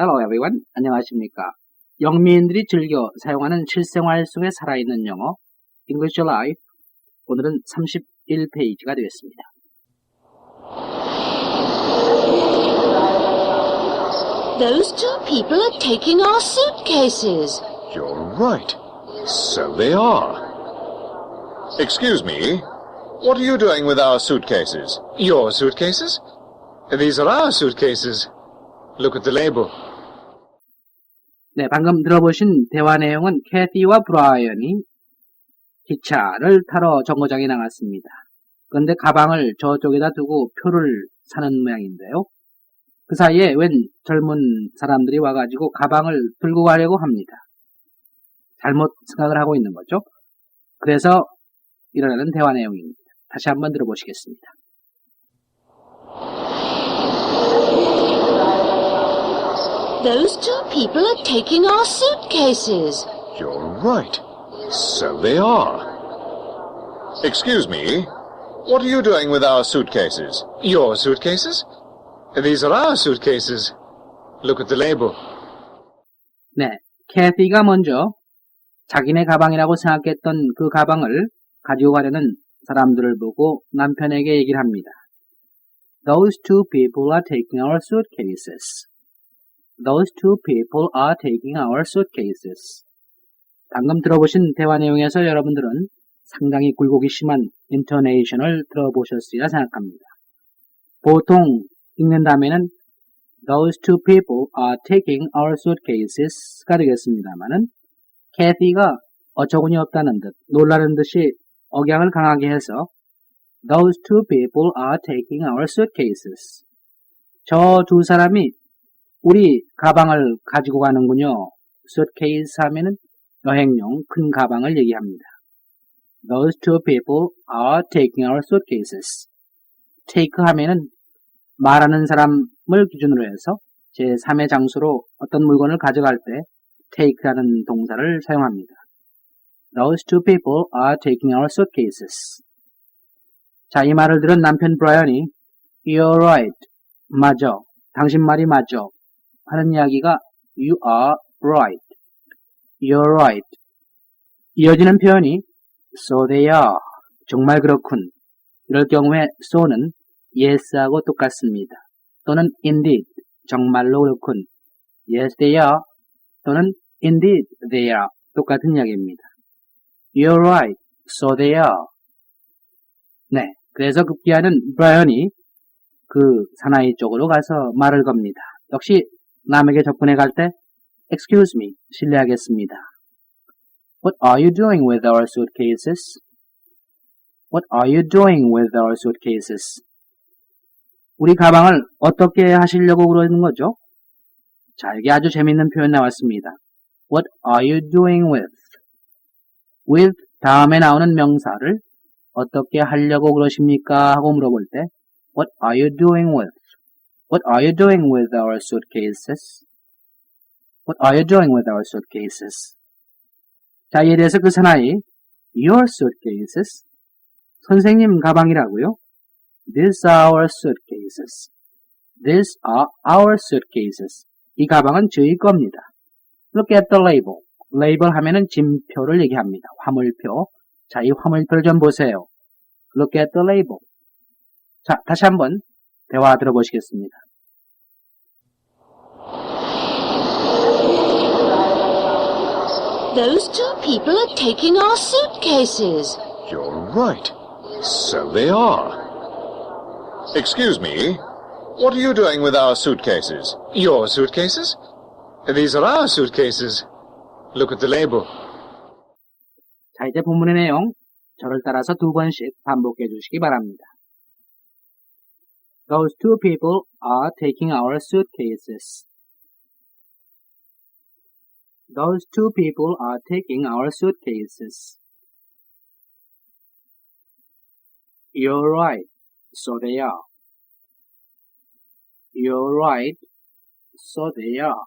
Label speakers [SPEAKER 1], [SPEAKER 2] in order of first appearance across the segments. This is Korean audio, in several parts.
[SPEAKER 1] Hello everyone. 안녕하십니까. 영미인들이 즐겨 사용하는 실생활 속에 살아있는 영어 English Life 오늘은 31페이지가 되겠습니다.
[SPEAKER 2] Those two people are taking our suitcases.
[SPEAKER 3] You're right. So they are. Excuse me. What are you doing with our suitcases? Your suitcases? These are our suitcases. Look at the label.
[SPEAKER 1] 네, 방금 들어보신 대화 내용은 캐티와 브라이언이 기차를 타러 정거장에 나갔습니다. 그런데 가방을 저쪽에다 두고 표를 사는 모양인데요. 그 사이에 웬 젊은 사람들이 와가지고 가방을 들고 가려고 합니다. 잘못 생각을 하고 있는 거죠. 그래서 일어나는 대화 내용입니다. 다시 한번 들어보시겠습니다.
[SPEAKER 2] Those two people are taking our suitcases.
[SPEAKER 3] You're right. So they are. Excuse me. What are you doing with our suitcases? Your suitcases? These are our suitcases. Look at the label.
[SPEAKER 1] 네, 캐티가 먼저 자기네 가방이라고 생각했던 그 가방을 가지고 가려는 사람들을 보고 남편에게 얘기를 합니다. Those two people are taking our suitcases. Those two people are taking our suitcases. 방금 들어보신 대화 내용에서 여러분들은 상당히 굴곡이 심한 인터네이션을 들어보셨으리라 생각합니다. 보통 읽는다면은 Those two people are taking our suitcases가 되겠습니다만은 캐티가 어처구니 없다는 듯 놀라는 듯이 억양을 강하게 해서 Those two people are taking our suitcases. 저 두 사람이 우리 가방을 가지고 가는군요. suitcase 하면은 여행용 큰 가방을 얘기합니다. Those two people are taking our suitcases. take 하면은 말하는 사람을 기준으로 해서 제3의 장소로 어떤 물건을 가져갈 때 take라는 동사를 사용합니다. Those two people are taking our suitcases. 자, 이 말을 들은 남편 브라이언이 You're right. 맞아. 당신 말이 맞아. 하는 이야기가 You are right. You're right. 이어지는 표현이 So they are. 정말 그렇군. 이럴 경우에 so는 yes하고 똑같습니다. 또는 indeed. 정말로 그렇군. Yes, they are. 또는 indeed they are. 똑같은 이야기입니다. You're right. So they are. 네. 그래서 급기야는 브라이언이 그 사나이 쪽으로 가서 말을 겁니다. 역시 남에게 접근해 갈 때 Excuse me, 실례하겠습니다. What are you doing with our suitcases? What are you doing with our suitcases? 우리 가방을 어떻게 하시려고 그러는 거죠? 자, 여기 아주 재밌는 표현 나왔습니다. What are you doing with? with 다음에 나오는 명사를 어떻게 하려고 그러십니까? 하고 물어볼 때 What are you doing with? What are you doing with our suitcases? What are you doing with our suitcases? 자, 이에 대해서 그 사나이 Your suitcases? 선생님 가방이라고요? These are our suitcases. These are our suitcases. 이 가방은 저희 겁니다. Look at the label. 레이블 하면은 짐표를 얘기합니다. 화물표. 자, 이 화물표를 좀 보세요. Look at the label. 자, 다시 한번 대화 들어보시겠습니다.
[SPEAKER 2] Those two people are taking our suitcases.
[SPEAKER 3] You're right. So they are. Excuse me. What are you doing with our suitcases? Your suitcases? These are our suitcases. Look at the label.
[SPEAKER 1] 자, 이제 본문의 내용 저를 따라서 두 번씩 반복해 주시기 바랍니다. Those two people are taking our suitcases. Those two people are taking our suitcases. You're right. So they are. You're right. So they are.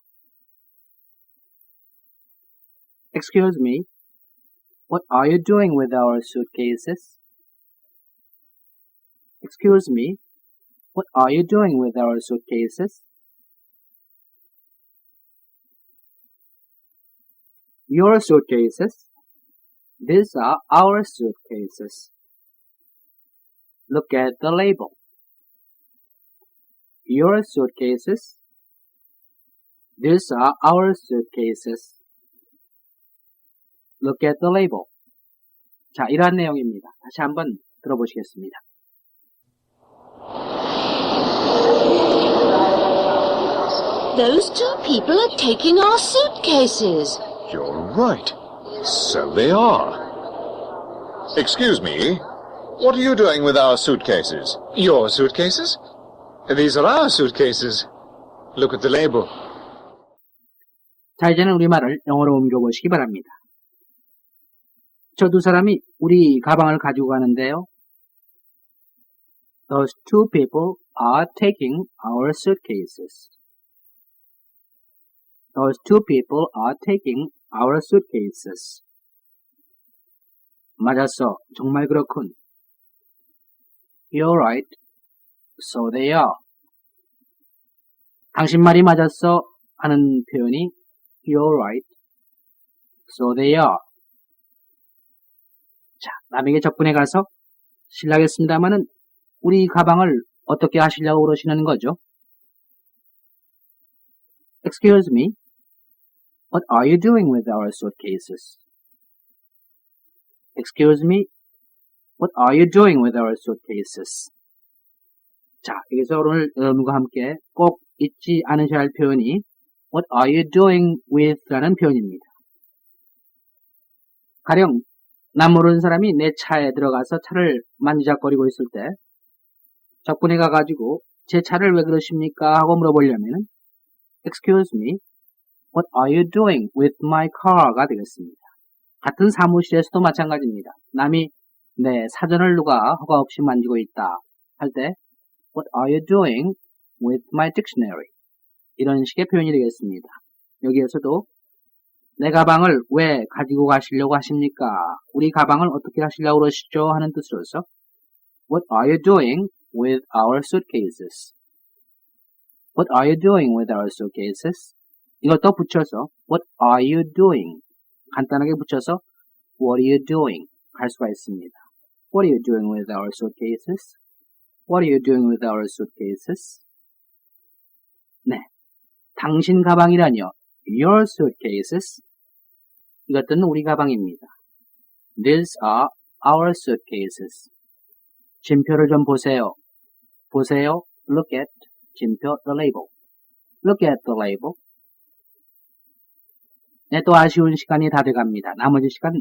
[SPEAKER 1] Excuse me. What are you doing with our suitcases? Excuse me. What are you doing with our suitcases? Your suitcases? These are our suitcases. Look at the label. Your suitcases? These are our suitcases. Look at the label. 자, 이러한 내용입니다. 다시 한번 들어보시겠습니다.
[SPEAKER 2] Those two people are taking our suitcases.
[SPEAKER 3] You're right. So they are. Excuse me. What are you doing with our suitcases? Your suitcases? These are our suitcases. Look at the label.
[SPEAKER 1] 자, 이제는 우리말을 영어로 옮겨보시기 바랍니다. 저 두 사람이 우리 가방을 가지고 가는데요. Those two people are taking our suitcases. Those two people are taking our suitcases. 맞았어. 정말 그렇군. You're right. So they are. 당신 말이 맞았어. 하는 표현이 You're right. So they are. 자, 남에게 접근해 가서 실례하겠습니다마는 우리 가방을 어떻게 하시려고 그러시는 거죠? Excuse me. What are you doing with our suitcases? Excuse me. What are you doing with our suitcases? 자, 여기서 오늘 여러분과 함께 꼭 잊지 않으셔야 할 표현이 What are you doing with? 라는 표현입니다. 가령, 남 모르는 사람이 내 차에 들어가서 차를 만지작거리고 있을 때, 접근해 가가지고, 제 차를 왜 그러십니까? 하고 물어보려면, Excuse me, what are you doing with my car? 가 되겠습니다. 같은 사무실에서도 마찬가지입니다. 남이 내 사전을 누가 허가 없이 만지고 있다 할 때, What are you doing with my dictionary? 이런 식의 표현이 되겠습니다. 여기에서도 내 가방을 왜 가지고 가시려고 하십니까? 우리 가방을 어떻게 하시려고 그러시죠? 하는 뜻으로서 What are you doing with our suitcases? What are you doing with our suitcases? 이것도 붙여서 What are you doing? 간단하게 붙여서 What are you doing? 할 수가 있습니다. What are you doing with our suitcases? What are you doing with our suitcases? 네. 당신 가방이라뇨. Your suitcases. 이것들은 우리 가방입니다. These are our suitcases. 진표를 좀 보세요. 보세요. Look at 진표 the label. Look at the label. 네, 또 아쉬운 시간이 다 돼갑니다. 나머지 시간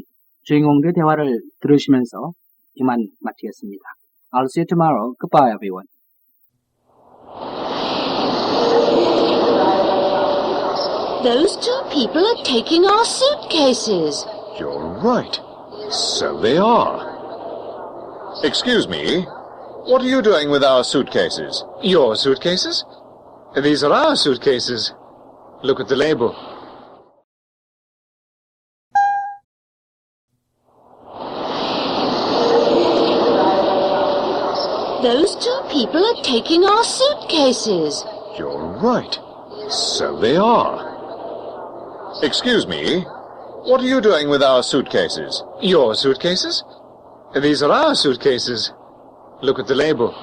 [SPEAKER 1] 주인공들의 대화를 들으시면서 이만 마치겠습니다. I'll see you tomorrow. Goodbye, everyone.
[SPEAKER 2] Those two people are taking our suitcases.
[SPEAKER 3] You're right. So they are. Excuse me. What are you doing with our suitcases? Your suitcases? These are our suitcases. Look at the label.
[SPEAKER 2] People are taking our suitcases.
[SPEAKER 3] You're right. So they are. Excuse me. What are you doing with our suitcases? Your suitcases? These are our suitcases. Look at the label.